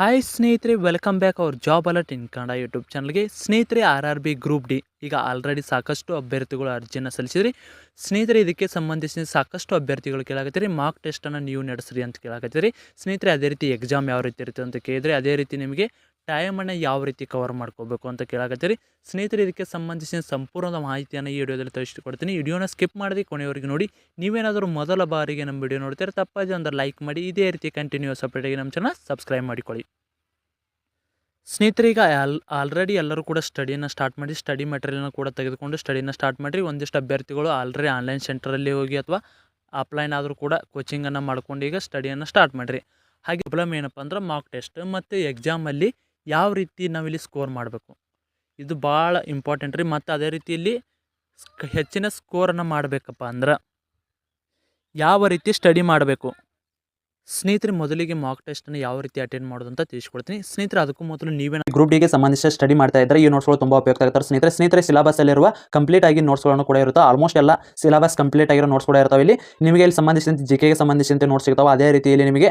Hi ಸ್ನೇಹಿತರೆ welcome back our job alert in Kannada YouTube ಚಾನಲ್ಗೆ ಸ್ನೇಹಿತರೆ R R B group D ಈಗ already ಸಾಕಷ್ಟು ಅಭ್ಯರ್ಥಿಗಳು ಅರ್ಜಿಯನ್ನು ಸಲ್ಲಿಸಿದ್ರಿ. ಸ್ನೇಹಿತರೆ, ಇದಕ್ಕೆ ಸಂಬಂಧಿಸಿದ ಸಾಕಷ್ಟು ಅಭ್ಯರ್ಥಿಗಳು ಕೇಳಾಕತ್ತೀರಿ. ಮಾರ್ಕ್ ಟೆಸ್ಟನ್ನು ನೀವು ನಡೆಸ್ರಿ ಅಂತ ಕೇಳಾಕತ್ತೀರಿ. ಸ್ನೇಹಿತರೆ, ಅದೇ ರೀತಿ ಎಕ್ಸಾಮ್ ಯಾವ ರೀತಿ ಇರುತ್ತೆ ಅಂತ ಕೇಳಿದ್ರೆ, ಅದೇ ರೀತಿ ನಿಮಗೆ ಟೈಮನ್ನು ಯಾವ ರೀತಿ ಕವರ್ ಮಾಡ್ಕೋಬೇಕು ಅಂತ ಕೇಳಾಕತ್ತೀರಿ. ಸ್ನೇಹಿತರೆ, ಇದಕ್ಕೆ ಸಂಬಂಧಿಸಿದ ಸಂಪೂರ್ಣ ಮಾಹಿತಿಯನ್ನು ಈ ವಿಡಿಯೋದಲ್ಲಿ ತಿಳಿಸಿಕೊಡ್ತೀನಿ. ವಿಡಿಯೋನ ಸ್ಕಿಪ್ ಮಾಡದೆ ಕೊನೆಯವರೆಗೆ ನೋಡಿ. ನೀವೇನಾದರೂ ಮೊದಲ ಬಾರಿಗೆ ನಮ್ಮ ವಿಡಿಯೋ ನೋಡ್ತೀರಾ ತಪ್ಪಾಗಿ ಒಂದು ಲೈಕ್ ಮಾಡಿ. ಇದೇ ರೀತಿ ಕಂಟಿನ್ಯೂಸ್ ಅಪ್ಡೇಟಿಗೆ ನಮ್ಮ ಚಾನಲ್ ಸಬ್ಸ್ಕ್ರೈಬ್ ಮಾಡಿಕೊಳ್ಳಿ. ಸ್ನೇಹಿತರೆ, ಈಗ ಆಲ್ ಆಲ್ರೆಡಿ ಎಲ್ಲರೂ ಕೂಡ ಸ್ಟಡಿಯನ್ನು ಸ್ಟಾರ್ಟ್ ಮಾಡಿ ಸ್ಟಡಿ ಮೆಟೀರಿಯಲ್ನ ಕೂಡ ತೆಗೆದುಕೊಂಡು ಸ್ಟಡಿನ ಸ್ಟಾರ್ಟ್ ಮಾಡಿರಿ. ಒಂದಿಷ್ಟು ಅಭ್ಯರ್ಥಿಗಳು ಆಲ್ರೆಡಿ ಆನ್ಲೈನ್ ಸೆಂಟ್ರಲ್ಲಿ ಹೋಗಿ ಅಥವಾ ಆಫ್ಲೈನ್ ಆದರೂ ಕೂಡ ಕೋಚಿಂಗನ್ನು ಮಾಡ್ಕೊಂಡು ಈಗ ಸ್ಟಡಿಯನ್ನು ಸ್ಟಾರ್ಟ್ ಮಾಡಿರಿ. ಹಾಗೆ ಪ್ರಾಬ್ಲಮ್ ಏನಪ್ಪ ಅಂದ್ರೆ ಮಾರ್ಕ್ ಟೆಸ್ಟ್ ಮತ್ತು ಎಕ್ಸಾಮಲ್ಲಿ ಯಾವ ರೀತಿ ನಾವಿಲ್ಲಿ ಸ್ಕೋರ್ ಮಾಡಬೇಕು? ಇದು ಭಾಳ ಇಂಪಾರ್ಟೆಂಟ್ ರೀ. ಮತ್ತು ಅದೇ ರೀತಿಯಲ್ಲಿ ಹೆಚ್ಚಿನ ಸ್ಕೋರನ್ನು ಮಾಡಬೇಕಪ್ಪ ಅಂದ್ರೆ ಯಾವ ರೀತಿ ಸ್ಟಡಿ ಮಾಡಬೇಕು? ಸ್ನೇಹಿತರೆ, ಮೊದಲಿಗೆ ಮಾರ್ಕ್ ಟೆಸ್ಟನ್ನು ಯಾವ ರೀತಿ ಅಟೆಂಡ್ ಮಾಡೋದು ಅಂತ ತಿಳಿಸ್ಕೊಡ್ತೀನಿ. ಸ್ನೇಹಿತರೆ, ಅದಕ್ಕೂ ಮೊದಲು ನೀವೇ ಗ್ರೂಪ್ ಡಿಗೆ ಸಂಬಂಧಿಸಿದ ಸ್ಟಡಿ ಮಾಡ್ತಾ ಇದ್ದರೆ ಈ ನೋಟ್ಸ್ಗಳು ತುಂಬ ಉಪಯುಕ್ತ ಆಗುತ್ತೆ ಸ್ನೇಹಿತರೆ ಸ್ನೇಹಿತರೆ ಸಿಲಬಸ್ ಅಲ್ಲಿರುವ ಕಂಪ್ಲೀಟ್ ಆಗಿ ನೋಟ್ಸ್ಗಳನ್ನು ಕೂಡ ಇರುತ್ತೆ. ಆಲ್ಮೋಸ್ಟ್ ಎಲ್ಲ ಸಿಲಬಸ್ ಕಂಪ್ಲೀಟ್ ಆಗಿರೋ ನೋಟ್ಸ್ ಕೂಡ ಇರ್ತಾವೆ ಇಲ್ಲಿ. ನಿಮಗೆ ಇಲ್ಲಿ ಸಂಬಂಧಿಸಿದಂತೆ ಜಿ ಕೆಗೆ ಸಂಬಂಧಿಸಿದಂತೆ ನೋಟ್ಸ್ ಸಿಗ್ತಾವೆ. ಅದೇ ರೀತಿಯಲ್ಲಿ ನಿಮಗೆ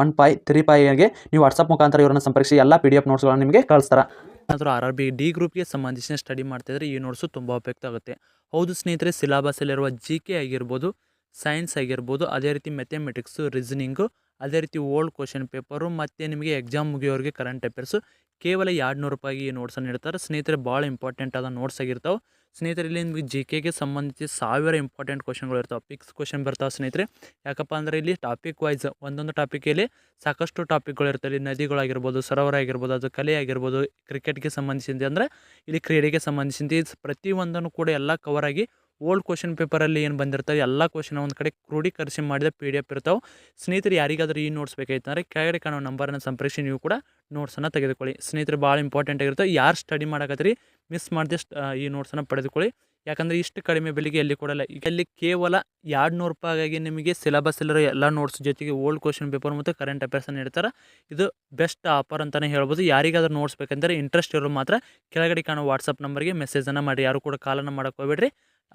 one five three ಫೈಗೆ ನೀವು ವಾಟ್ಸಪ್ ಮುಖಾಂತರ ಇವರನ್ನು ಸಂಪರ್ಕಿಸಿ, ಎಲ್ಲ ಪಿ ಡಿ ಎಫ್ ನೋಟ್ಸ್ಗಳನ್ನು ನಿಮಗೆ ಕಳಿಸ್ತಾರೆ. ಏನಾದರೂ ಆರ್ ಆರ್ ಬಿ ಡಿ ಗ್ರೂಪ್ಗೆ ಸಂಬಂಧಿಸಿದ ಸ್ಟಡಿ ಮಾಡ್ತಾಯಿದ್ರೆ ಈ ನೋಟ್ಸು ತುಂಬ ಉಪಯುಕ್ತ ಆಗುತ್ತೆ. ಹೌದು ಸ್ನೇಹಿತರೆ ಸಿಲೆಬಸ್ಸಲ್ಲಿರುವ ಜಿ ಕೆ ಆಗಿರ್ಬೋದು ಸೈನ್ಸ್ ಆಗಿರ್ಬೋದು, ಅದೇ ರೀತಿ ಮೆಥಮೆಟಿಕ್ಸು ರೀಸನಿಂಗು ಅದೇ ರೀತಿ ಓಲ್ಡ್ ಕ್ವಶನ್ ಪೇಪರು ಮತ್ತು ನಿಮಗೆ ಎಕ್ಸಾಮ್ ಮುಗಿಯೋರಿಗೆ ಕರೆಂಟ್ ಅಫೇರ್ಸು ಕೇವಲ ಎರಡು ನೂರು ರೂಪಾಯಿಗೆ ಈ ನೋಟ್ಸನ್ನು ಇಡ್ತಾರೆ ಸ್ನೇಹಿತರೆ ಭಾಳ ಇಂಪಾರ್ಟೆಂಟ್ ಆದ ನೋಟ್ಸ್ ಆಗಿರ್ತಾವೆ. ಸ್ನೇಹಿತರೆ, ಇಲ್ಲಿ ನಿಮಗೆ ಜಿ ಕೆಗೆ ಸಂಬಂಧಿಸಿ ಸಾವಿರ ಇಂಪಾರ್ಟೆಂಟ್ ಕ್ವಶನ್ಗಳು ಇರ್ತಾವೆ. ಪಿಕ್ಸ್ ಕ್ವಶನ್ ಬರ್ತಾವೆ ಸ್ನೇಹಿತರೆ. ಯಾಕಪ್ಪ ಅಂದರೆ ಇಲ್ಲಿ ಟಾಪಿಕ್ ವೈಸ್ ಒಂದೊಂದು ಟಾಪಿಕಲ್ಲಿ ಸಾಕಷ್ಟು ಟಾಪಿಕ್ಗಳು ಇರ್ತವೆ. ಇಲ್ಲಿ ನದಿಗಳಾಗಿರ್ಬೋದು ಸರೋವರ ಆಗಿರ್ಬೋದು ಅದು ಕಲೆ ಆಗಿರ್ಬೋದು ಕ್ರಿಕೆಟ್ಗೆ ಸಂಬಂಧಿಸಿದಂತೆ. ಅಂದರೆ ಇಲ್ಲಿ ಕ್ರೀಡೆಗೆ ಸಂಬಂಧಿಸಿದಂತೆ ಪ್ರತಿಯೊಂದನ್ನು ಕೂಡ ಎಲ್ಲ ಕವರ್ ಆಗಿ ಓಲ್ಡ್ ಕ್ವಶನ್ ಪೇಪರಲ್ಲಿ ಏನು ಬಂದಿರ್ತವೆ, ಎಲ್ಲ ಕ್ವಶನ್ ಒಂದು ಕಡೆ ಕ್ರೋಢೀಕರಿಸಿ ಮಾಡಿದ ಪಿ ಡಿ ಎಫ್ ಇರ್ತಾವೆ. ಸ್ನೇಹಿತರು, ಯಾರಿಗಾದರೂ ಈ ನೋಟ್ಸ್ ಬೇಕಾಯ್ತಂದ್ರೆ ಕೆಳಗಡೆ ಕಾಣೋ ನಂಬರನ್ನು ಸಂಪರ್ಕಿಸಿ, ನೀವು ಕೂಡ ನೋಟ್ಸನ್ನು ತೆಗೆದುಕೊಳ್ಳಿ. ಸ್ನೇಹಿತರು, ಭಾಳ ಇಂಪಾರ್ಟೆಂಟ್ ಆಗಿರುತ್ತೆ. ಯಾರು ಸ್ಟಡಿ ಮಾಡಕತ್ತೀರಿ ಮಿಸ್ ಮಾಡಿದಷ್ಟು ಈ ನೋಟ್ಸನ್ನು ಪಡೆದುಕೊಳ್ಳಿ. ಯಾಕಂದರೆ ಇಷ್ಟು ಕಡಿಮೆ ಬೆಲೆಗೆ ಎಲ್ಲಿ ಕೊಡಲ್ಲ. ಈಗ ಅಲ್ಲಿ ಕೇವಲ ಎರಡು ನೂರು ರೂಪಾಯಿಗಾಗಿ ನಿಮಗೆ ಸಿಲೆಬಸ್ ಇಲ್ಲರೋ ಎಲ್ಲ ನೋಟ್ಸ್ ಜೊತೆಗೆ ಓಲ್ಡ್ ಕ್ವಶನ್ ಪೇಪರ್ ಮತ್ತು ಕರೆಂಟ್ ಅಫೇರ್ಸನ್ನು ಇಡ್ತಾರೆ. ಇದು ಬೆಸ್ಟ್ ಆಫರ್ ಅಂತಲೇ ಹೇಳ್ಬೋದು. ಯಾರಿಗಾದ್ರೂ ನೋಟ್ಸ್ ಬೇಕಂದರೆ ಇಂಟ್ರೆಸ್ಟ್ ಇರೋರು ಮಾತ್ರ ಕೆಳಗಡೆ ಕಾಣೋ ವಾಟ್ಸಪ್ ನಂಬರ್ಗೆ ಮೆಸೇಜನ್ನು ಮಾಡಿ. ಯಾರು ಕೂಡ ಕಾಲನ್ನು ಮಾಡೋಕೆ ಹೋಗ್ಬೇಡ್ರಿ.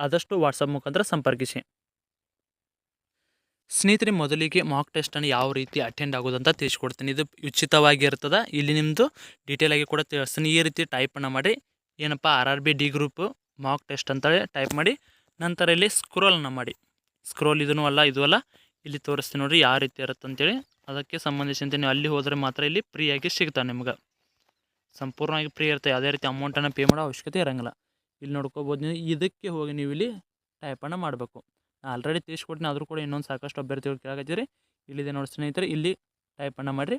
ಆದಷ್ಟು ವಾಟ್ಸಪ್ ಮುಖಾಂತರ ಸಂಪರ್ಕಿಸಿ. ಸ್ನೇಹಿತರೆ, ಮೊದಲಿಗೆ ಮಾಕ್ ಟೆಸ್ಟನ್ನು ಯಾವ ರೀತಿ ಅಟೆಂಡ್ ಆಗೋದಂತ ತಿಳಿಸ್ಕೊಡ್ತೀನಿ. ಇದು ಉಚಿತವಾಗಿರ್ತದೆ. ಇಲ್ಲಿ ನಿಮ್ಮದು ಡೀಟೇಲಾಗಿ ಕೂಡ ತಿಳಿಸ್ತೀನಿ. ಈ ರೀತಿ ಟೈಪನ್ನು ಮಾಡಿ. ಏನಪ್ಪ R R B D group mock test ಅಂತೇಳಿ ಟೈಪ್ ಮಾಡಿ, ನಂತರ ಇಲ್ಲಿ ಸ್ಕ್ರೋಲನ್ನು ಮಾಡಿ. ಸ್ಕ್ರೋಲ್ ಇದೂ ಅಲ್ಲ, ಇದು ಅಲ್ಲ, ಇಲ್ಲಿ ತೋರಿಸ್ತೀನಿ ನೋಡಿರಿ ಯಾವ ರೀತಿ ಇರುತ್ತೆ ಅಂತೇಳಿ. ಅದಕ್ಕೆ ಸಂಬಂಧಿಸಿದಂತೆ ನೀವು ಅಲ್ಲಿ ಹೋದರೆ ಮಾತ್ರ ಇಲ್ಲಿ ಫ್ರೀಯಾಗಿ ಸಿಗ್ತಾವೆ ನಿಮ್ಗೆ. ಸಂಪೂರ್ಣವಾಗಿ ಫ್ರೀ ಇರುತ್ತೆ, ಯಾವುದೇ ರೀತಿ ಅಮೌಂಟನ್ನು ಪೇ ಮಾಡೋ ಅವಶ್ಯಕತೆ ಇರೋಂಗಿಲ್ಲ. ಇಲ್ಲಿ ನೋಡ್ಕೋಬೋದು ನೀವು, ಇದಕ್ಕೆ ಹೋಗಿ ನೀವು ಇಲ್ಲಿ ಟೈಪನ್ನು ಮಾಡಬೇಕು. ಆಲ್ರೆಡಿ ತಿಳಿಸ್ಕೊಟ್ಟಿನಿ ಆದರೂ ಕೂಡ ಇನ್ನೊಂದು ಸಾಕಷ್ಟು ಅಭ್ಯರ್ಥಿಗಳು ಕೇಳಾಕತ್ತೀರಿ. ಇಲ್ಲಿದೆ ನೋಡಿ ಸ್ನೇಹಿತರೆ, ಇಲ್ಲಿ ಟೈಪನ್ನು ಮಾಡಿರಿ.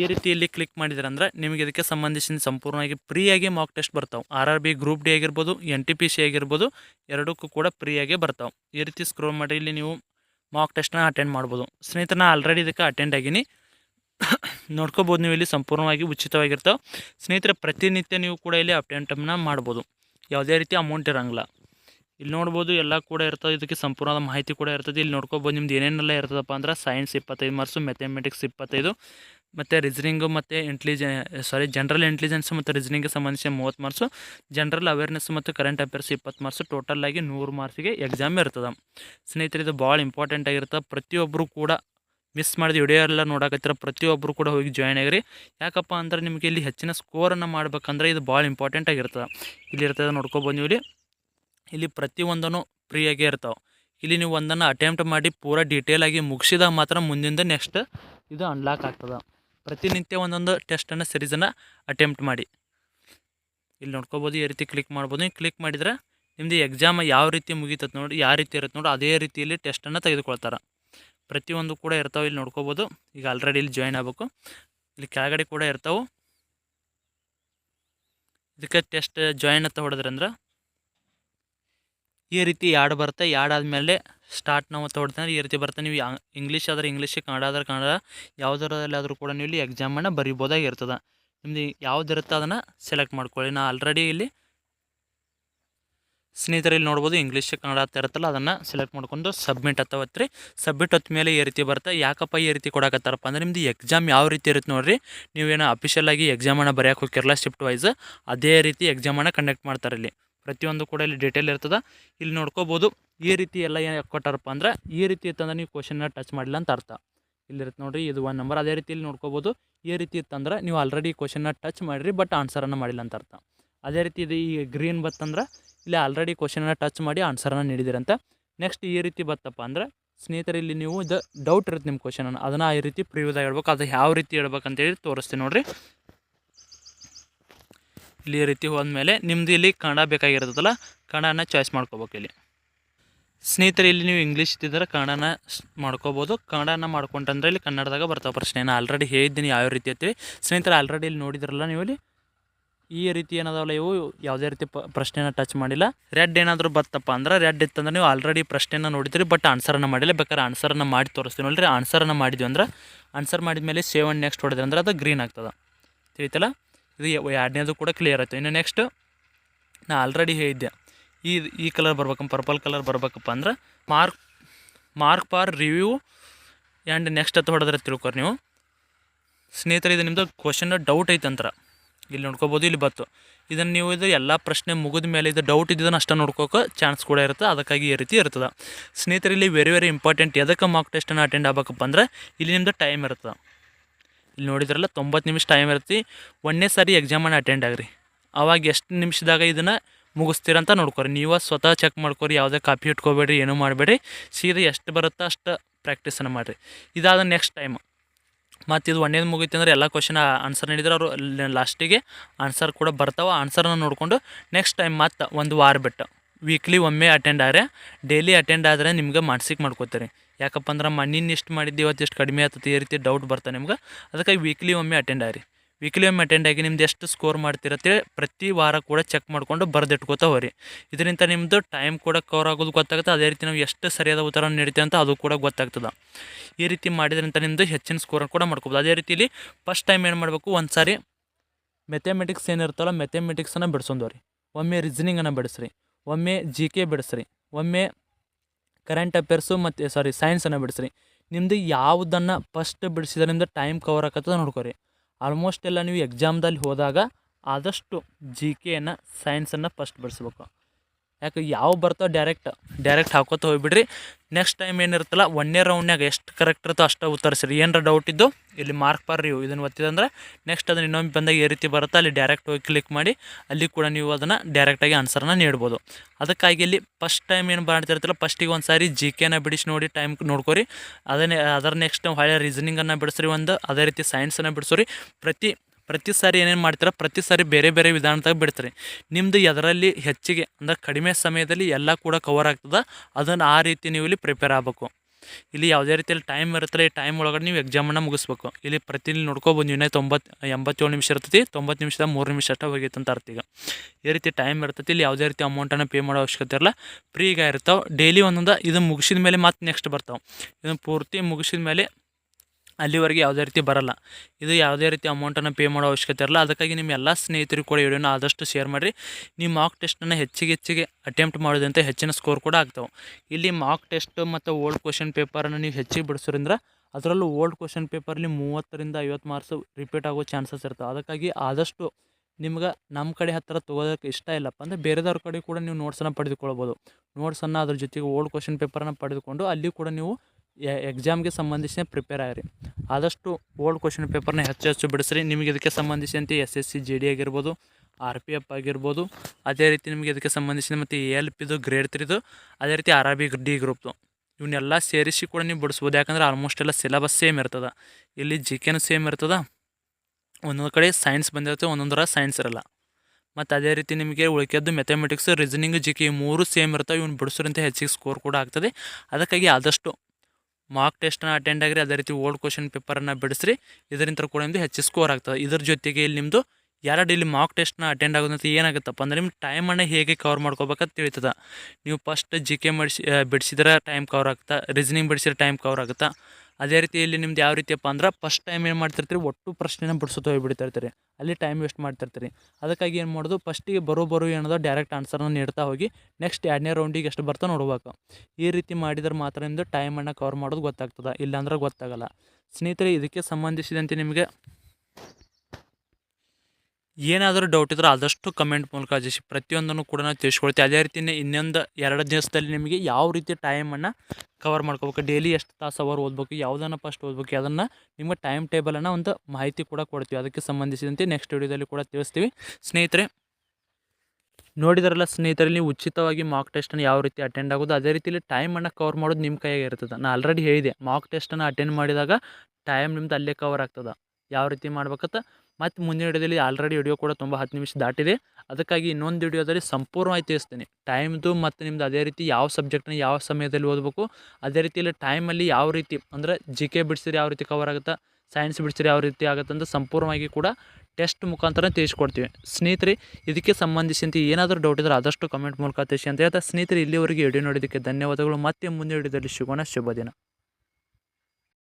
ಈ ರೀತಿ ಇಲ್ಲಿ ಕ್ಲಿಕ್ ಮಾಡಿದ್ರೆ ಅಂದ್ರೆ ನಿಮಗೆ ಇದಕ್ಕೆ ಸಂಬಂಧಿಸಿದ ಸಂಪೂರ್ಣವಾಗಿ ಫ್ರೀಯಾಗಿ ಮಾಕ್ ಟೆಸ್ಟ್ ಬರ್ತಾವೆ. R R B group D ಆಗಿರ್ಬೋದು ಎನ್ ಟಿ ಪಿ ಸಿ ಆಗಿರ್ಬೋದು, ಎರಡಕ್ಕೂ ಕೂಡ ಫ್ರೀಯಾಗಿ ಬರ್ತಾವೆ. ಈ ರೀತಿ ಸ್ಕ್ರೋಲ್ ಮಾಡಿ ಇಲ್ಲಿ ನೀವು ಮಾಕ್ ಟೆಸ್ಟ್ನ ಅಟೆಂಡ್ ಮಾಡ್ಬೋದು. ಸ್ನೇಹಿತರೆ ಆಲ್ರೆಡಿ ಇದಕ್ಕೆ ಅಟೆಂಡ್ ಆಗೀನಿ. ನೋಡ್ಕೋಬೋದು ನೀವು ಇಲ್ಲಿ ಸಂಪೂರ್ಣವಾಗಿ ಉಚಿತವಾಗಿರ್ತಾವೆ. ಸ್ನೇಹಿತರೆ, ಪ್ರತಿನಿತ್ಯ ನೀವು ಕೂಡ ಇಲ್ಲಿ ಅಟೆಂಟನ್ನು ಮಾಡ್ಬೋದು. ಯಾವುದೇ ರೀತಿ ಅಮೌಂಟ್ ಇರೋಂಗಿಲ್ಲ. ಇಲ್ಲಿ ನೋಡ್ಬೋದು ಎಲ್ಲ ಕೂಡ ಇರ್ತದೆ. ಇದಕ್ಕೆ ಸಂಪೂರ್ಣವಾದ ಮಾಹಿತಿ ಕೂಡ ಇರ್ತದೆ. ಇಲ್ಲಿ ನೋಡ್ಕೋಬೋದು ನಿಮ್ದು ಏನೇನೆಲ್ಲ ಇರ್ತದಪ್ಪ ಅಂದ್ರೆ ಸೈನ್ಸ್ ಇಪ್ಪತ್ತೈದು ಮಾರ್ಕ್ಸು ಮೆಥಮೆಟಿಕ್ಸ್ ಇಪ್ಪತ್ತೈದು. ಮತ್ತು ರೀಸನಿಂಗು ಮತ್ತು ಇಂಟೆಲಿಜೆ ಸಾರಿ ಜನರಲ್ ಇಂಟೆಲಿಜೆನ್ಸ್ ಮತ್ತು ರೀಸನಿಂಗ್ಗೆ ಸಂಬಂಧಿಸಿದ ಮೂವತ್ತು ಮಾರ್ಕ್ಸು ಜನರಲ್ ಅವೇರ್ನೆಸ್ ಮತ್ತು ಕರೆಂಟ್ ಅಫೇರ್ಸ್ ಇಪ್ಪತ್ತು ಮಾರ್ಕ್ಸು ಟೋಟಲ್ ಆಗಿ ನೂರು ಮಾರ್ಕ್ಸಿಗೆ ಎಕ್ಸಾಮ್ ಇರ್ತದೆ. ಸ್ನೇಹಿತರೆ, ಇದು ಭಾಳ ಇಂಪಾರ್ಟೆಂಟ್ ಆಗಿರುತ್ತೆ. ಪ್ರತಿಯೊಬ್ಬರು ಕೂಡ ಮಿಸ್ ಮಾಡಿದ ವಿಡಿಯೋ ಎಲ್ಲ ನೋಡಕತ್ತಿರ. ಪ್ರತಿಯೊಬ್ಬರು ಕೂಡ ಹೋಗಿ ಜಾಯ್ನ್ ಆಗಿರಿ. ಯಾಕಪ್ಪ ಅಂದ್ರೆ ನಿಮಗೆ ಇಲ್ಲಿ ಹೆಚ್ಚಿನ ಸ್ಕೋರನ್ನು ಮಾಡ್ಬೇಕಂದ್ರೆ ಇದು ಭಾಳ ಇಂಪಾರ್ಟೆಂಟ್ ಆಗಿರ್ತದೆ ಇಲ್ಲಿ ಇರ್ತದೆ ನೋಡ್ಕೊಬೋದು ನೀವು ಇಲ್ಲಿ. ಇಲ್ಲಿ ಪ್ರತಿಯೊಂದನ್ನು ಫ್ರೀಯಾಗೇ ಇರ್ತಾವೆ. ಇಲ್ಲಿ ನೀವು ಒಂದನ್ನು ಅಟೆಂಪ್ಟ್ ಮಾಡಿ ಪೂರಾ ಡೀಟೇಲಾಗಿ ಮುಗಿಸಿದಾಗ ಮಾತ್ರ ಮುಂದಿಂದ ನೆಕ್ಸ್ಟ್ ಇದು ಅನ್ಲಾಕ್ ಆಗ್ತದೆ. ಪ್ರತಿನಿತ್ಯ ಒಂದೊಂದು ಟೆಸ್ಟನ್ನು ಸೀರೀಸನ್ನು ಅಟೆಂಪ್ಟ್ ಮಾಡಿ. ಇಲ್ಲಿ ನೋಡ್ಕೋಬೋದು, ಈ ರೀತಿ ಕ್ಲಿಕ್ ಮಾಡ್ಬೋದು. ಕ್ಲಿಕ್ ಮಾಡಿದ್ರೆ ನಿಮ್ಮದು ಎಕ್ಸಾಮ್ ಯಾವ ರೀತಿ ಮುಗೀತದೆ ನೋಡಿ, ಯಾವ ರೀತಿ ಇರುತ್ತೆ ನೋಡಿ, ಅದೇ ರೀತಿಯಲ್ಲಿ ಟೆಸ್ಟನ್ನು ತೆಗೆದುಕೊಳ್ತಾರೆ. ಪ್ರತಿಯೊಂದು ಕೂಡ ಇರ್ತಾವೆ, ಇಲ್ಲಿ ನೋಡ್ಕೋಬೋದು. ಈಗ ಆಲ್ರೆಡಿ ಇಲ್ಲಿ ಜಾಯ್ನ್ ಆಗಬೇಕು. ಇಲ್ಲಿ ಕೆಳಗಡೆ ಕೂಡ ಇರ್ತಾವೆ. ಇದಕ್ಕೆ ಟೆಸ್ಟ್ ಜಾಯಿನ್ ಅಂತ ಹೊಡೆದ್ರಂದ್ರೆ ಈ ರೀತಿ ಯಾಡ್ ಬರುತ್ತೆ, ಯಾಡ್ ಆದಮೇಲೆ ಸ್ಟಾರ್ಟ್ ನಾವು ಅಂತ ಹೊಡೆದ್ರೆ ಈ ರೀತಿ ಬರುತ್ತೆ. ನೀವು ಇಂಗ್ಲೀಷ್ ಆದ್ರೆ ಇಂಗ್ಲೀಷ್ ಕನ್ನಡ ಆದ್ರೆ ಕನ್ನಡ ಯಾವುದರಲ್ಲಾದರೂ ಕೂಡ ನೀವು ಇಲ್ಲಿ ಎಕ್ಸಾಮನ್ನು ಬರಿಬೋದಾಗಿರ್ತದೆ ನಿಮ್ದು ಯಾವುದಿರುತ್ತೆ ಅದನ್ನು ಸೆಲೆಕ್ಟ್ ಮಾಡ್ಕೊಳ್ಳಿ. ನಾ ಆಲ್ರೆಡಿ ಇಲ್ಲಿ ಸ್ನೇಹಿತರೆ ಇಲ್ಲಿ ನೋಡ್ಬೋದು ಇಂಗ್ಲೀಷ್ ಕನ್ನಡ ಅಂತ ಇರುತ್ತಲ್ಲ, ಅದನ್ನು ಸೆಲೆಕ್ಟ್ ಮಾಡ್ಕೊಂಡು ಸಬ್ಮಿಟ್ ಅಂತ ಒತ್ತಿರಿ ಸಬ್ಮಿಟ್ ಹೊತ್ತ ಮೇಲೆ ಈ ರೀತಿ ಬರುತ್ತೆ. ಯಾಕಪ್ಪ ಈ ರೀತಿ ಕೊಡಕತ್ತಾರಪ್ಪ ಅಂದ್ರೆ ನಿಮ್ದು ಎಕ್ಸಾಮ್ ಯಾವ ರೀತಿ ಇರುತ್ತೆ ನೋಡಿರಿ. ನೀವೇನೋ ಅಫಿಷಿಯಲ್ ಆಗಿ ಎಕ್ಸಾಮನ್ನು ಬರೆಯೋಕೆ ಹೋಗಿರಲ್ಲ ಶಿಫ್ಟ್ ವೈಸ್ ಅದೇ ರೀತಿ ಎಕ್ಸಾಮನ್ನು ಕಂಡಕ್ಟ್ ಮಾಡ್ತಾರೆ ಇಲ್ಲಿ. ಪ್ರತಿಯೊಂದು ಕೂಡ ಇಲ್ಲಿ ಡೀಟೇಲ್ ಇರ್ತದೆ. ಇಲ್ಲಿ ನೋಡ್ಕೋಬೋದು. ಈ ರೀತಿ ಎಲ್ಲ ಏನು ಕೊಟ್ಟಾರಪ್ಪ ಅಂದ್ರೆ, ಈ ರೀತಿ ಇತ್ತಂದ್ರೆ ನೀವು ಕ್ವಶನ್ನ ಟಚ್ ಮಾಡಿಲ್ಲ ಅಂತ ಅರ್ಥ. ಇಲ್ಲಿರುತ್ತೆ ನೋಡಿರಿ, ಇದು ಒನ್ ನಂಬರ್ ಅದೇ ರೀತಿ ಇಲ್ಲಿ ನೋಡ್ಕೋಬೋದು. ಈ ರೀತಿ ಇತ್ತಂದ್ರೆ ನೀವು ಆಲ್ರೆಡಿ ಕ್ವಶನ್ನ ಟಚ್ ಮಾಡಿರಿ ಬಟ್ ಆನ್ಸರನ್ನು ಮಾಡಿಲ್ಲ ಅಂತ ಅರ್ಥ. ಅದೇ ರೀತಿ ಇದು ಈ ಗ್ರೀನ್ ಬತ್ತಂದ್ರೆ, ಇಲ್ಲಿ ಆಲ್ರೆಡಿ ಕ್ವಶನ್ನ ಟಚ್ ಮಾಡಿ ಆನ್ಸರನ್ನು ನೀಡಿದಿರಂತ. ನೆಕ್ಸ್ಟ್ ಈ ರೀತಿ ಬತ್ತಪ್ಪ ಅಂದ್ರೆ, ಸ್ನೇಹಿತರೆ, ಇಲ್ಲಿ ನೀವು ಇದು ಡೌಟ್ ಇರುತ್ತೆ ನಿಮ್ಮ ಕ್ವಶನನ್ನು ಅದನ್ನು ಈ ರೀತಿ ಪ್ರಿವ್ಯೂದಾಗ ಹೇಳ್ಬೇಕು. ಅದು ಯಾವ ರೀತಿ ಹೇಳ್ಬೇಕಂತೇಳಿ ತೋರಿಸ್ತೀನಿ ನೋಡಿರಿ. ಇಲ್ಲಿ ಈ ರೀತಿ ಹೋದ್ಮೇಲೆ, ನಿಮ್ದು ಇಲ್ಲಿ ಕನ್ನಡ ಬೇಕಾಗಿರ್ತದಲ್ಲ, ಕನ್ನಡನ ಚಾಯ್ಸ್ ಮಾಡ್ಕೋಬೇಕು ಇಲ್ಲಿ. ಸ್ನೇಹಿತರೆ ಇಲ್ಲಿ ನೀವು ಇಂಗ್ಲೀಷ್ ಇದ್ದಿದ್ರೆ ಕನ್ನಡನ ಮಾಡ್ಕೋಬೋದು. ಕನ್ನಡನ ಮಾಡ್ಕೊಂಡ್ರೆ ಇಲ್ಲಿ ಕನ್ನಡದಾಗ ಬರ್ತಾವೆ ಪ್ರಶ್ನೆ ನಾನು ಆಲ್ರೆಡಿ ಹೇಳಿದ್ದೀನಿ ಯಾವ ರೀತಿ ಅಂತೇಳಿ ಸ್ನೇಹಿತರೆ ಆಲ್ರೆಡಿ ಇಲ್ಲಿ ನೋಡಿದ್ರಲ್ಲ ನೀವು ಇಲ್ಲಿ? ಈ ರೀತಿ ಏನದಾವಲ್ಲ ಇವು? ಯಾವುದೇ ರೀತಿ ಪ ಪ್ರಶ್ನೆನ ಟಚ್ ಮಾಡಿಲ್ಲ. ರೆಡ್ ಏನಾದರೂ ಬತ್ತಪ್ಪ ಅಂದ್ರೆ ರೆಡ್ ಇತ್ತಂದ್ರೆ ನೀವು ಆಲ್ರೆಡಿ ಪ್ರಶ್ನೆನ ನೋಡಿದ್ರಿ ಬಟ್ ಆನ್ಸರನ್ನು ಮಾಡಿಲ್ಲ. ಬೇಕಾದ್ರೆ ಆನ್ಸರನ್ನು ಮಾಡಿ ತೋರಿಸ್ತೀವಿ ನೋಡ್ರಿ. ಆನ್ಸರನ್ನು ಮಾಡಿದ್ವಿ ಅಂದ್ರೆ ಆನ್ಸರ್ ಮಾಡಿದ ಮೇಲೆ ಸೇವ್ ಆ್ಯಂಡ್ ನೆಕ್ಸ್ಟ್ ಹೊಡೆದ್ರೆ ಅಂದ್ರೆ ಅದು ಗ್ರೀನ್ ಆಗ್ತದೆ. ತಿಳಿತಲ್ಲ? ಇದು ಎರಡನೇದು ಕೂಡ ಕ್ಲಿಯರ್ ಆಯಿತು. ಇನ್ನು ನೆಕ್ಸ್ಟ್ ನಾ ಆಲ್ರೆಡಿ ಹೇಳಿದ್ದೆ. ಈ ಈ ಕಲರ್ ಬರ್ಬೇಕಪ್ಪ ಪರ್ಪಲ್ ಕಲರ್ ಬರ್ಬೇಕಪ್ಪ ಅಂದ್ರೆ mark mark for review and next ಅಂತ ಹೊಡೆದ್ರೆ ತಿಳ್ಕೊರಿ ನೀವು. ಸ್ನೇಹಿತರೆ, ಇದು ನಿಮ್ಮದು ಕ್ವಶನ್ ಡೌಟ್ ಐತಂತ್ರ ಇಲ್ಲಿ ನೋಡ್ಕೋಬೋದು, ಇಲ್ಲಿ ಬತ್ತು. ಇದನ್ನು ನೀವು ಇದು ಎಲ್ಲ ಪ್ರಶ್ನೆ ಮುಗಿದ ಮೇಲೆ ಇದು ಡೌಟ್ ಇದ್ದಿದ್ದನ್ನು ಅಷ್ಟೇ ನೋಡ್ಕೋಕೆ ಚಾನ್ಸ್ ಕೂಡ ಇರುತ್ತೆ. ಅದಕ್ಕಾಗಿ ಈ ರೀತಿ ಇರ್ತದೆ. ಸ್ನೇಹಿತರೆ, ಇಲ್ಲಿ ವೆರಿ ವೆರಿ ಇಂಪಾರ್ಟೆಂಟ್ ಎದಕ್ಕೆ ಮಾರ್ಕ್ ಟೆಸ್ಟನ್ನು ಅಟೆಂಡ್ ಆಗಬೇಕಪ್ಪ ಅಂದ್ರೆ ಇಲ್ಲಿ ನಿಮ್ಮದು ಟೈಮ್ ಇರ್ತದೆ. ಇಲ್ಲಿ ನೋಡಿದ್ರಲ್ಲ, ತೊಂಬತ್ತು ನಿಮಿಷ ಟೈಮ್ ಇರುತ್ತೆ. ಒಂದನೇ ಸಾರಿ ಎಕ್ಸಾಮನ್ನು ಅಟೆಂಡ್ ಆಗ್ರಿ. ಅವಾಗ ಎಷ್ಟು ನಿಮಿಷದಾಗ ಇದನ್ನು ಮುಗಿಸ್ತೀರಂತ ನೋಡ್ಕೊರಿ. ನೀವು ಸ್ವತಃ ಚೆಕ್ ಮಾಡ್ಕೊರಿ, ಯಾವುದೇ ಕಾಪಿ ಇಟ್ಕೋಬೇಡ್ರಿ, ಏನೂ ಮಾಡಬೇಡಿ ಸೀದಾ ಎಷ್ಟು ಬರುತ್ತೋ ಅಷ್ಟು ಪ್ರಾಕ್ಟೀಸನ್ನು ಮಾಡಿರಿ. ಇದಾದ ನೆಕ್ಸ್ಟ್ ಟೈಮ್ ಮತ್ತು ಇದು ಒಂದೇದು ಮುಗೀತು ಅಂದ್ರೆ ಎಲ್ಲ ಕ್ವಶನ್ ಆನ್ಸರ್ ನೀಡಿದ್ರೆ ಅವರು ಲಾಸ್ಟಿಗೆ ಆನ್ಸರ್ ಕೂಡ ಬರ್ತಾವೆ. ಆನ್ಸರ್ನ ನೋಡಿಕೊಂಡು ನೆಕ್ಸ್ಟ್ ಟೈಮ್ ಮತ್ತೆ ಒಂದು ವಾರ ಬಿಟ್ಟು. ವೀಕ್ಲಿ ಒಮ್ಮೆ ಅಟೆಂಡ್ ಆದರೆ ಡೈಲಿ ಅಟೆಂಡ್ ಆದರೆ ನಿಮ್ಗೆ ಮಾನಸಿಕ ಮಾಡ್ಕೋತೀರಿ. ಯಾಕಪ್ಪ ಅಂದ್ರೆ ಮಣ್ಣಿನ ಇಷ್ಟು ಮಾಡಿದ್ದು ಇವತ್ತು ಎಷ್ಟು ಕಡಿಮೆ ಆಗ್ತದೆ ಈ ರೀತಿ ಡೌಟ್ ಬರ್ತದೆ ನಿಮ್ಗೆ. ಅದಕ್ಕಾಗಿ ವೀಕ್ಲಿ ಒಮ್ಮೆ ಅಟೆಂಡ್ ಆಗ್ರಿ ವೀಕ್ಲಿ ಒಮ್ಮೆ ಅಟೆಂಡ್ ಆಗಿ ನಿಮ್ದು ಎಷ್ಟು ಸ್ಕೋರ್ ಮಾಡ್ತಿರತ್ತೆ ಪ್ರತಿ ವಾರ ಕೂಡ ಚೆಕ್ ಮಾಡಿಕೊಂಡು ಬರೆದಿಟ್ಕೋತಾ ಹೋರಿ ಇದರಿಂದ ನಿಮ್ಮದು ಟೈಮ್ ಕೂಡ ಕವರ್ ಆಗೋದು ಗೊತ್ತಾಗುತ್ತೆ. ಅದೇ ರೀತಿ ನಾವು ಎಷ್ಟು ಸರಿಯಾದ ಉತ್ತರ ನೀಡ್ತೀವಿ ಅಂತ ಅದು ಕೂಡ ಗೊತ್ತಾಗ್ತದೆ. ಈ ರೀತಿ ಮಾಡಿದ್ರಿಂದ ನಿಮ್ಮದು ಹೆಚ್ಚಿನ ಸ್ಕೋರ್ ಕೂಡ ಮಾಡ್ಕೋಬೋದು. ಅದೇ ರೀತಿಲಿ ಫಸ್ಟ್ ಟೈಮ್ ಏನು ಮಾಡಬೇಕು? ಒಂದು ಸಾರಿ ಮೆಥಮೆಟಿಕ್ಸ್ ಏನಿರ್ತಲ್ಲ ಮೆಥಮೆಟಿಕ್ಸನ್ನು ಬಿಡಿಸೋದವ್ರಿ. ಒಮ್ಮೆ ರೀಸನಿಂಗನ್ನು ಬಿಡಿಸ್ರಿ. ಒಮ್ಮೆ ಜಿ ಕೆ ಬಿಡಿಸ್ರಿ. ಒಮ್ಮೆ ಕರೆಂಟ್ ಅಫೇರ್ಸು ಮತ್ತು ಸಾರಿ ಸೈನ್ಸನ್ನು ಬಿಡಿಸ್ರಿ. ನಿಮ್ಮದು ಯಾವುದನ್ನು ಫಸ್ಟ್ ಬಿಡಿಸಿದ್ರೆ ನಿಮ್ಮದು ಟೈಮ್ ಕವರ್ ಆಗತ್ತದ ನೋಡ್ಕೊರಿ. ಆಲ್ಮೋಸ್ಟ್ ಎಲ್ಲ ನೀವು ಎಕ್ಸಾಮ್ದಲ್ಲಿ ಹೋದಾಗ ಆದಷ್ಟು ಜಿ ಕೆಯನ್ನು ಸೈನ್ಸನ್ನು ಫಸ್ಟ್ ಬಿಡಿಸ್ಬೇಕು ಯಾಕೆ ಯಾವ ಬರ್ತೋ ಡೈರೆಕ್ಟ್ ಡೈರೆಕ್ಟ್ ಹಾಕೋತ ಹೋಗ್ಬಿಡ್ರಿ. ನೆಕ್ಸ್ಟ್ ಟೈಮ್ ಏನಿರುತ್ತಲ್ಲ, ಒಂದೇ ರೌಂಡ್ನಾಗ ಎಷ್ಟು ಕರೆಕ್ಟ್ ಇರುತ್ತೋ ಅಷ್ಟೇ ಉತ್ತರಿಸ್ರಿ. ಏನರ ಡೌಟ್ ಇದ್ದು, ಇಲ್ಲಿ ಮಾರ್ಕ್ ಬರ್ರಿ ನೀವು ಇದನ್ನು ಒತ್ತಿದಂದ್ರೆ ನೆಕ್ಸ್ಟ್ ಅದನ್ನು ಇನ್ನೊಮ್ಮೆ ಬಂದಾಗ ಈ ರೀತಿ ಬರುತ್ತೆ, ಅಲ್ಲಿ ಡೈರೆಕ್ಟ್ ಹೋಗಿ ಕ್ಲಿಕ್ ಮಾಡಿ, ಅಲ್ಲಿ ಕೂಡ ನೀವು ಅದನ್ನು ಡೈರೆಕ್ಟಾಗಿ ಆನ್ಸರ್ನ ನೀಡ್ಬೋದು. ಅದಕ್ಕಾಗಿ ಇಲ್ಲಿ ಫಸ್ಟ್ ಟೈಮ್ ಏನು ಮಾಡ್ತಿರ್ತಿಲ್ಲ ಫಸ್ಟಿಗೆ ಒಂದು ಸಾರಿ ಜಿ ಕೆನ ಬಿಡಿಸಿ ನೋಡಿ ಟೈಮ್ ನೋಡ್ಕೊರಿ. ಅದನ್ನೇ, ಅದರ ನೆಕ್ಸ್ಟ್ ಹಳೆ ರೀಸನಿಂಗನ್ನು ಬಿಡಿಸ್ರಿ ಒಂದು, ಅದೇ ರೀತಿ ಸೈನ್ಸನ್ನು ಬಿಡಿಸ್ರಿ. ಪ್ರತಿ ಪ್ರತಿ ಸಾರಿ ಏನೇನು ಮಾಡ್ತೀರ, ಪ್ರತಿ ಸಾರಿ ಬೇರೆ ಬೇರೆ ವಿಧಾನದಾಗ ಬಿಡ್ತಾರೆ. ನಿಮ್ಮದು ಎದರಲ್ಲಿ ಹೆಚ್ಚಿಗೆ ಅಂದ್ರೆ ಕಡಿಮೆ ಸಮಯದಲ್ಲಿ ಎಲ್ಲ ಕೂಡ ಕವರ್ ಆಗ್ತದೆ, ಅದನ್ನು ಆ ರೀತಿ ನೀವು ಇಲ್ಲಿ ಪ್ರಿಪೇರ್ ಆಗಬೇಕು. ಇಲ್ಲಿ ಯಾವುದೇ ರೀತಿಯಲ್ಲಿ ಟೈಮ್ ಇರುತ್ತಲ್ಲ, ಈ ಟೈಮ್ ಒಳಗಡೆ ನೀವು ಎಕ್ಸಾಮನ್ನು ಮುಗಿಸ್ಬೇಕು. ಇಲ್ಲಿ ಪ್ರತಿ ನೋಡ್ಕೊಬೋದು, ನೀವೇ ತೊಂಬತ್ತು ಎಂಬತ್ತೇಳು ನಿಮಿಷ ಇರ್ತೈತಿ, ತೊಂಬತ್ತು ನಿಮಿಷದ ಮೂರು ನಿಮಿಷ ಅಷ್ಟೇ ಹೋಗೈತೆ ಅಂತ ಅರ್ಥ ಈಗ. ಈ ರೀತಿ ಟೈಮ್ ಇರ್ತೈತಿ, ಇಲ್ಲಿ ಯಾವುದೇ ರೀತಿ ಅಮೌಂಟನ್ನು ಪೇ ಮಾಡೋ ಅವಶ್ಯಕತೆ ಇರಲ್ಲ. ಈಗ ಇರ್ತಾವೆ. ಡೈಲಿ ಒಂದೊಂದು, ಇದು ಮುಗಿಸಿದ ಮೇಲೆ ಮತ್ತೆ ನೆಕ್ಸ್ಟ್ ಬರ್ತಾವೆ. ಇದನ್ನು ಪೂರ್ತಿ ಮುಗಿಸಿದ ಮೇಲೆ ಅಲ್ಲಿವರೆಗೆ ಯಾವುದೇ ರೀತಿ ಬರಲ್ಲ. ಇದು ಯಾವುದೇ ರೀತಿ ಅಮೌಂಟನ್ನು ಪೇ ಮಾಡೋ ಅವಶ್ಯಕತೆ ಇರಲ್ಲ. ಅದಕ್ಕಾಗಿ ನಿಮ್ಮ ಎಲ್ಲ ಸ್ನೇಹಿತರಿಗೆ ಕೂಡ ವಿಡಿಯೋನ ಆದಷ್ಟು ಶೇರ್ ಮಾಡಿರಿ. ನೀವು ಮಾಕ್ ಟೆಸ್ಟನ್ನು ಹೆಚ್ಚಿಗೆ ಹೆಚ್ಚಿಗೆ ಅಟೆಂಪ್ಟ್ ಮಾಡೋದಂತೆ ಹೆಚ್ಚಿನ ಸ್ಕೋರ್ ಕೂಡ ಆಗ್ತಾವೆ. ಇಲ್ಲಿ ಮಾಕ್ ಟೆಸ್ಟ್ ಮತ್ತು ಓಲ್ಡ್ ಕ್ವಶನ್ ಪೇಪರನ್ನು ನೀವು ಹೆಚ್ಚಿಗೆ ಬಿಡಿಸೋದ್ರಿಂದ ಅದರಲ್ಲೂ ಓಲ್ಡ್ ಕ್ವಶನ್ ಪೇಪರ್ಲಿ ಮೂವತ್ತರಿಂದ ಐವತ್ತು ಮಾರ್ಕ್ಸ್ ರಿಪೀಟ್ ಆಗೋ ಚಾನ್ಸಸ್ ಇರ್ತವೆ. ಅದಕ್ಕಾಗಿ ಆದಷ್ಟು ನಿಮ್ಗೆ ನಮ್ಮ ಕಡೆ ಹತ್ತಿರ ತೊಗೋದಕ್ಕೆ ಇಷ್ಟ ಇಲ್ಲಪ್ಪ ಅಂದರೆ ಬೇರೆದವ್ರ ಕಡೆ ಕೂಡ ನೀವು ನೋಟ್ಸನ್ನು ಪಡೆದುಕೊಳ್ಬೋದು. ನೋಟ್ಸನ್ನು ಅದ್ರ ಜೊತೆಗೆ ಓಲ್ಡ್ ಕ್ವಶನ್ ಪೇಪರನ್ನು ಪಡೆದುಕೊಂಡು ಅಲ್ಲಿ ಕೂಡ ನೀವು ಎಕ್ಸಾಮ್ಗೆ ಸಂಬಂಧಿಸಿ ಪ್ರಿಪೇರ್ ಆಗಿರಿ. ಆದಷ್ಟು ಓಲ್ಡ್ ಕ್ವಶನ್ ಪೇಪರ್ನ ಹೆಚ್ಚು ಹೆಚ್ಚು ಬಿಡಿಸ್ರಿ. ನಿಮಗೆ ಇದಕ್ಕೆ ಸಂಬಂಧಿಸಿದಂತೆ S S C J D ಆಗಿರ್ಬೋದು ಆರ್ ಪಿ ಎಫ್ ಆಗಿರ್ಬೋದು, ಅದೇ ರೀತಿ ನಿಮಗೆ ಇದಕ್ಕೆ ಸಂಬಂಧಿಸಿದ ಮತ್ತು ಎ ಎಲ್ ಪಿದು ಗ್ರೇಡ್ ತ್ರೀದು ಅದೇ ರೀತಿ ಆರ್ ಆರ್ ಬಿ ಡಿ ಗ್ರೂಪ್ದು ಇವನ್ನೆಲ್ಲ ಸೇರಿಸಿ ಕೂಡ ನೀವು ಬಿಡಿಸ್ಬೋದು. ಯಾಕಂದ್ರೆ ಆಲ್ಮೋಸ್ಟ್ ಎಲ್ಲ ಸಿಲೆಬಸ್ ಸೇಮ್ ಇರ್ತದೆ. ಇಲ್ಲಿ ಜಿ ಕೆನೂ ಸೇಮ್ ಇರ್ತದೆ. ಒಂದೊಂದು ಕಡೆ ಸೈನ್ಸ್ ಬಂದಿರುತ್ತೆ ಒಂದೊಂದರ ಸೈನ್ಸ್ ಇರಲ್ಲ. ಮತ್ತು ಅದೇ ರೀತಿ ನಿಮಗೆ ಉಳಿಕೆದ್ದು ಮೆಥಮೆಟಿಕ್ಸ್ ರೀಸನಿಂಗ್ ಜಿ ಕೆ ಮೂರು ಸೇಮ್ ಇರ್ತವೆ. ಇವ್ನು ಬಿಡಿಸೋದ್ರಿಂದ ಹೆಚ್ಚಿಗೆ ಸ್ಕೋರ್ ಕೂಡ ಆಗ್ತದೆ. ಅದಕ್ಕಾಗಿ ಆದಷ್ಟು ಮಾರ್ಕ್ ಟೆಸ್ಟನ್ನು ಅಟೆಂಡ್ ಆಗಿರಿ, ಅದೇ ರೀತಿ ಓಲ್ಡ್ ಕ್ವಶನ್ ಪೇಪರನ್ನು ಬಿಡಿಸ್ರಿ. ಇದರಿಂದ ಕೂಡ ನಿಮ್ಮದು ಹೆಚ್ಚು ಸ್ಕೋರ್ ಆಗ್ತದೆ. ಇದ್ರ ಜೊತೆಗೆ ಇಲ್ಲಿ ನಿಮ್ಮದು ಎರಡು ಇಲ್ಲಿ ಮಾರ್ಕ್ ಟೆಸ್ಟ್ನ ಅಟೆಂಡ್ ಆಗೋದಂತ ಏನಾಗುತ್ತಪ್ಪ ಅಂದ್ರೆ ನಿಮ್ಮ ಟೈಮನ್ನು ಹೇಗೆ ಕವರ್ ಮಾಡ್ಕೋಬೇಕಂತ ತಿಳಿತದೆ. ನೀವು ಫಸ್ಟ್ ಜಿ ಕೆ ಮಾಡಿಸಿ ಬಿಡಿಸಿದ್ರೆ ಟೈಮ್ ಕವರ್ ಆಗುತ್ತಾ ರೀಸನಿಂಗ್ ಬಿಡಿಸಿದ್ರೆ ಟೈಮ್ ಕವರ್ ಆಗುತ್ತಾ ಅದೇ ರೀತಿ ಇಲ್ಲಿ ನಿಮ್ದು ಯಾವ ರೀತಿಯಪ್ಪ ಅಂದ್ರೆ ಫಸ್ಟ್ ಟೈಮ್ ಏನು ಮಾಡ್ತಿರ್ತೀರಿ? ಒಟ್ಟು ಪ್ರಶ್ನೆನ ಬಿಡಿಸೋದು ಹೋಗ್ಬಿಡ್ತಾ ಇರ್ತೀರಿ. ಅಲ್ಲಿ ಟೈಮ್ ವೇಸ್ಟ್ ಮಾಡ್ತಿರ್ತೀರಿ ಅದಕ್ಕಾಗಿ ಏನು ಮಾಡೋದು? ಫಸ್ಟಿಗೆ ಬರೋ ಬರೋ ಏನದ? ಡೈರೆಕ್ಟ್ ಆನ್ಸರ್ನ ನೀಡ್ತಾ ಹೋಗಿ ನೆಕ್ಸ್ಟ್ ಎರಡನೇ ರೌಂಡಿಗೆ ಎಷ್ಟು ಬರ್ತಾ ನೋಡ್ಬೇಕು. ಈ ರೀತಿ ಮಾಡಿದ್ರೆ ಮಾತ್ರ ನಿಮ್ಮದು ಟೈಮನ್ನು ಕವರ್ ಮಾಡೋದು ಗೊತ್ತಾಗ್ತದೆ. ಇಲ್ಲಾಂದ್ರೆ ಗೊತ್ತಾಗಲ್ಲ. ಸ್ನೇಹಿತರೆ, ಇದಕ್ಕೆ ಸಂಬಂಧಿಸಿದಂತೆ ನಿಮಗೆ ಏನಾದರೂ ಡೌಟ್ ಇದ್ರೆ ಆದಷ್ಟು ಕಮೆಂಟ್ ಮೂಲಕ ಜಿಸಿ ಪ್ರತಿಯೊಂದನ್ನು ಕೂಡ ನಾವು ತಿಳಿಸ್ಕೊಳ್ತೀವಿ ಅದೇ ರೀತಿಯೇ ಇನ್ನೊಂದು ಎರಡು ದಿವಸದಲ್ಲಿ ನಿಮಗೆ ಯಾವ ರೀತಿ ಟೈಮನ್ನು ಕವರ್ ಮಾಡ್ಕೋಬೇಕು. ಡೈಲಿ ಎಷ್ಟು ತಾಸು ಅವರ್ ಓದಬೇಕು, ಯಾವುದನ್ನು ಫಸ್ಟ್ ಓದಬೇಕು, ಅದನ್ನು ನಿಮ್ಮ ಟೈಮ್ ಟೇಬಲನ್ನು ಒಂದು ಮಾಹಿತಿ ಕೂಡ ಕೊಡ್ತೀವಿ. ಅದಕ್ಕೆ ಸಂಬಂಧಿಸಿದಂತೆ ನೆಕ್ಸ್ಟ್ ವಿಡಿಯೋದಲ್ಲಿ ಕೂಡ ತಿಳಿಸ್ತೀವಿ. ಸ್ನೇಹಿತರೆ, ನೋಡಿದ್ರಲ್ಲ ಸ್ನೇಹಿತರೆ, ನೀವು ಉಚಿತವಾಗಿ ಮಾಕ್ ಟೆಸ್ಟನ್ನು ಯಾವ ರೀತಿ ಅಟೆಂಡ್ ಆಗೋದು, ಅದೇ ರೀತಿಯಲ್ಲಿ ಟೈಮನ್ನು ಕವರ್ ಮಾಡೋದು ನಿಮ್ಮ ಕೈಯಾಗೆ ಇರ್ತದೆ. ನಾನು ಆಲ್ರೆಡಿ ಹೇಳಿದೆ ಮಾಕ್ ಟೆಸ್ಟನ್ನು ಅಟೆಂಡ್ ಮಾಡಿದಾಗ ಟೈಮ್ ನಿಮ್ದು ಅಲ್ಲೇ ಕವರ್ ಆಗ್ತದೆ. ಯಾವ ರೀತಿ ಮಾಡ್ಬೇಕಂತ ಮತ್ತು ಮುಂದಿನ ವಿಡಿಯೋದಲ್ಲಿ ಆಲ್ರೆಡಿ ವಿಡಿಯೋ ಕೂಡ ತುಂಬ ಹತ್ತು ನಿಮಿಷ ದಾಟಿದೆ. ಅದಕ್ಕಾಗಿ ಇನ್ನೊಂದು ವಿಡಿಯೋದಲ್ಲಿ ಸಂಪೂರ್ಣವಾಗಿ ತಿಳಿಸ್ತೀನಿ. ಟೈಮ್ದು ಮತ್ತು ನಿಮ್ದು ಅದೇ ರೀತಿ ಯಾವ ಸಬ್ಜೆಕ್ಟ್ನ ಯಾವ ಸಮಯದಲ್ಲಿ ಓದಬೇಕು, ಅದೇ ರೀತಿಯಲ್ಲಿ ಟೈಮಲ್ಲಿ ಯಾವ ರೀತಿ, ಅಂದರೆ ಜಿ ಕೆ ಬಿಡಿಸಿದ್ರೆ ಯಾವ ರೀತಿ ಕವರ್ ಆಗುತ್ತಾ ಸೈನ್ಸ್ ಬಿಡಿಸಿದ್ರೆ ಯಾವ ರೀತಿ ಆಗುತ್ತೆ ಅಂತ ಸಂಪೂರ್ಣವಾಗಿ ಕೂಡ ಟೆಸ್ಟ್ ಮುಖಾಂತರ ತಿಳಿಸ್ಕೊಡ್ತೀವಿ. ಸ್ನೇಹಿತರೆ, ಇದಕ್ಕೆ ಸಂಬಂಧಿಸಿದಂತೆ ಏನಾದರೂ ಡೌಟ್ ಇದ್ದರೆ ಆದಷ್ಟು ಕಮೆಂಟ್ ಮೂಲಕ ತಿಳಿಸಿ ಅಂತ ಹೇಳ್ತಾ, ಸ್ನೇಹಿತರೆ, ಇಲ್ಲಿವರೆಗೆ ವಿಡಿಯೋ ನೋಡಿದ್ದಕ್ಕೆ ಧನ್ಯವಾದಗಳು. ಮತ್ತೆ ಮುಂದೆ ವಿಡಿಯೋದಲ್ಲಿ ಶುಭನ ಶುಭ ದಿನ.